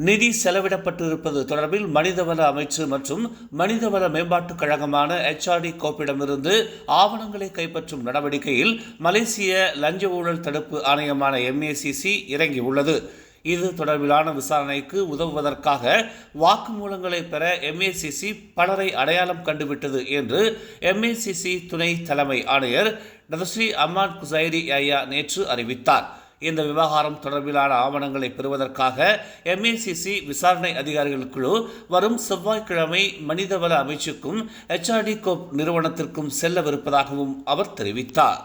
நிதி செலவிடப்பட்டிருப்பது தொடர்பில் மனிதவள அமைச்சு மற்றும் மனிதவள மேம்பாட்டுக் கழகமான எச்ஆர்டி கோப்பிடமிருந்து ஆவணங்களை கைப்பற்றும் நடவடிக்கையில் மலேசிய லஞ்ச ஊழல் தடுப்பு ஆணையமான எம்ஏசிசி இறங்கியுள்ளது. இது தொடர்பிலான விசாரணைக்கு உதவுவதற்காக வாக்குமூலங்களை பெற எம்ஏசிசி பலரை அடையாளம் கண்டுவிட்டது என்று எம்ஏசிசி துணை தலைமை ஆணையர் நதஸ்ரீ அம்மான் குசைரி ஐயா நேற்று அறிவித்தார். இந்த விவகாரம் தொடர்பிலான ஆவணங்களை பெறுவதற்காக எம்ஏசிசி விசாரணை அதிகாரிகள் குழு வரும் செவ்வாய்க்கிழமை மனிதவள அமைச்சுக்கும் எச்ஆர்டி கோப் நிறுவனத்திற்கும் செல்லவிருப்பதாகவும் அவர் தெரிவித்தார்.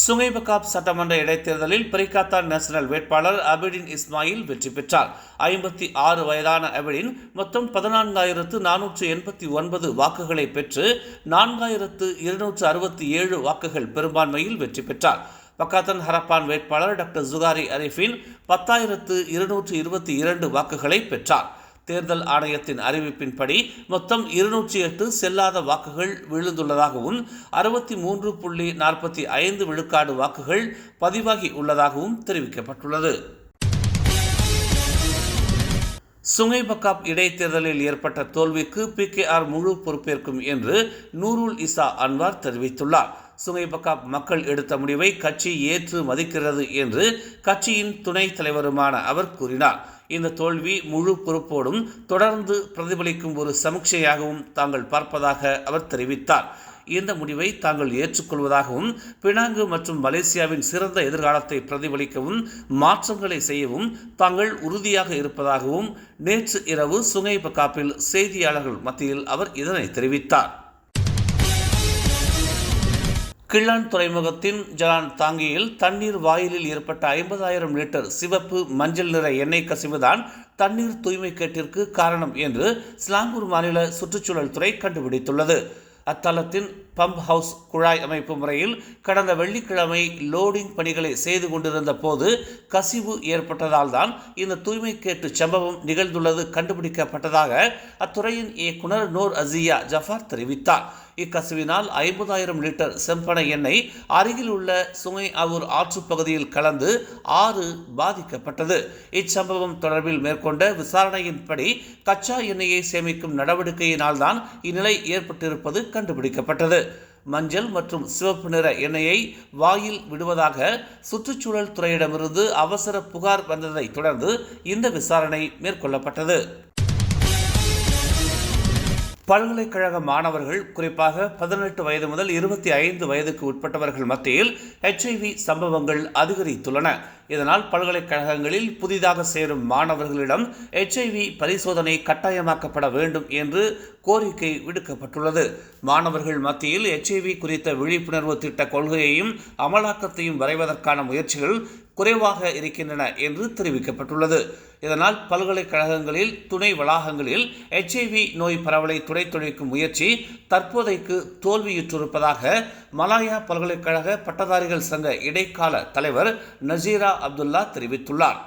சுங்கைபகாப் சட்டமன்ற இடைத்தேர்தலில் பிரிகாத்தா நேஷனல் வேட்பாளர் அபிடின் இஸ்மாயில் வெற்றி பெற்றார். ஐம்பத்தி ஆறு வயதான அபிடின் மொத்தம் பதினான்காயிரத்து நானூற்று எண்பத்தி ஒன்பது வாக்குகளை பெற்று நான்காயிரத்து இருநூற்று அறுபத்தி ஏழு வாக்குகள் பெரும்பான்மையில் வெற்றி பெற்றார். பக்காத்தன் ஹரப்பான் வேட்பாளர் டாக்டர் ஜுகாரி அரிஃபின் பத்தாயிரத்து இருநூற்று இருபத்தி இரண்டு வாக்குகளை பெற்றார். தேர்தல் ஆணையத்தின் அறிவிப்பின்படி மொத்தம் இருநூற்றி எட்டு செல்லாத வாக்குகள் விழுந்துள்ளதாகவும் அறுபத்தி மூன்று புள்ளி நாற்பத்தி ஐந்து விழுக்காடு வாக்குகள் பதிவாகி உள்ளதாகவும் தெரிவிக்கப்பட்டுள்ளது. சுங்கை பக்காப் இடைத்தேர்தலில் ஏற்பட்ட தோல்விக்கு பிகேஆர் முழு பொறுப்பேற்கும் என்று நூருல் இசா அன்வார் தெரிவித்துள்ளார். சுங்கைபகாப் மக்கள் எடுத்த முடிவை கட்சி ஏற்று மதிக்கிறது என்று கட்சியின் துணைத் தலைவருமான அவர் கூறினார். இந்த தோல்வி முழு பொறுப்போடும் தொடர்ந்து பிரதிபலிக்கும் ஒரு சமீட்சையாகவும் தாங்கள் பார்ப்பதாக அவர் தெரிவித்தார். இந்த முடிவை தாங்கள் ஏற்றுக்கொள்வதாகவும் பினாங்கு மற்றும் மலேசியாவின் சிறந்த எதிர்காலத்தை பிரதிபலிக்கவும் மாற்றங்களை செய்யவும் தாங்கள் உறுதியாக இருப்பதாகவும் நேற்று இரவு சுங்கை பக்காப்பில் செய்தியாளர்கள் மத்தியில் அவர் இதனை தெரிவித்தார். கிள்ளான் துறைமுகத்தின் ஜலான் தாங்கியில் தண்ணீர் வாயிலில் ஏற்பட்ட ஐம்பதாயிரம் லிட்டர் சிவப்பு மஞ்சள் நிற எண்ணெய் கசிவுதான் தண்ணீர் தூய்மை கேட்டிற்கு காரணம் என்று ஸ்லாங்கூர் மாநில சுற்றுச்சூழல் துறை கண்டுபிடித்துள்ளது. அத்தலத்தின் பம்ப் ஹவுஸ் குழாய் அமைப்பு முறையில் கடந்த வெள்ளிக்கிழமை லோடிங் பணிகளை செய்து கொண்டிருந்த போது கசிவு ஏற்பட்டதால் தான் இந்த தூய்மை கேட்டு சம்பவம் நிகழ்ந்துள்ளது கண்டுபிடிக்கப்பட்டதாக அத்துறையின் இயக்குனர் நூர் அசியா ஜஃபார் தெரிவித்தார். இக்கசிவினால் ஐம்பதாயிரம் லிட்டர் செம்பனை எண்ணெய் அருகில் உள்ள சுங்கை அவூர் ஆற்றுப்பகுதியில் கலந்து ஆறு பாதிக்கப்பட்டது. இச்சம்பவம் தொடர்பில் மேற்கொண்ட விசாரணையின்படி கச்சா எண்ணெயை சேமிக்கும் நடவடிக்கையினால்தான் இந்நிலை ஏற்பட்டிருப்பது கண்டுபிடிக்கப்பட்டது. மஞ்சள் மற்றும் சிவப்பு நிற எண்ணெயை வாயில் விடுவதாக சுற்றுச்சூழல் துறையிடமிருந்து அவசர புகார் வந்ததை தொடர்ந்து இந்த விசாரணை மேற்கொள்ளப்பட்டது. பல்கலைக்கழக மாணவர்கள் குறிப்பாக பதினெட்டு வயது முதல் இருபத்தி ஐந்து வயதுக்கு உட்பட்டவர்கள் மத்தியில் ஹெச்ஐவி சம்பவங்கள் அதிகரித்துள்ளன. இதனால் பல்கலைக்கழகங்களில் புதிதாக சேரும் மாணவர்களிடம் ஹெச்ஐவி பரிசோதனை கட்டாயமாக்கப்பட வேண்டும் என்று கோரிக்கை விடுக்கப்பட்டுள்ளது. மாணவர்கள் மத்தியில் ஹெச்ஐவி குறித்த விழிப்புணர்வு திட்ட கொள்கையையும் அமலாக்கத்தையும் வரைவதற்கான முயற்சிகள் குறைவாக இருக்கின்றன என்று தெரிவிக்கப்பட்டுள்ளது. இதனால் பல்கலைக்கழகங்களில் துணை வளாகங்களில் எச்ஐவி நோய் பரவலை துடைத்தொழிக்கும் முயற்சி தற்போதைக்கு தோல்வியுற்றிருப்பதாக மலாயா பல்கலைக்கழக பட்டதாரிகள் சங்க இடைக்கால தலைவர் நசீரா அப்துல்லா தெரிவித்துள்ளார்.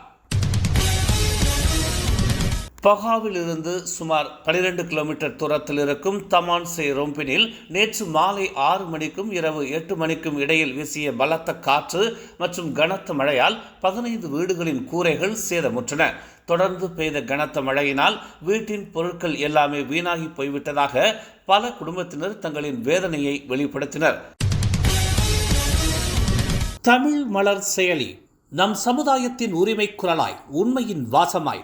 பகாவிலிருந்து சுமார் பனிரெண்டு கிலோமீட்டர் தூரத்தில் இருக்கும் தமான் சே ரொம்பினில் நேற்று மாலை ஆறு மணிக்கும் இரவு எட்டு மணிக்கும் இடையில் வீசிய பலத்த காற்று மற்றும் கனத்த மழையால் பதினைந்து வீடுகளின் கூரைகள் சேதமுற்றன. தொடர்ந்து பெய்த கனத்த மழையினால் வீட்டின் பொருட்கள் எல்லாமே வீணாகி போய்விட்டதாக பல குடும்பத்தினர் தங்களின் வேதனையை வெளிப்படுத்தினர். தமிழ் மலர் செயலி நம் சமுதாயத்தின் உரிமை குரலாய் உண்மையின் வாசமாய்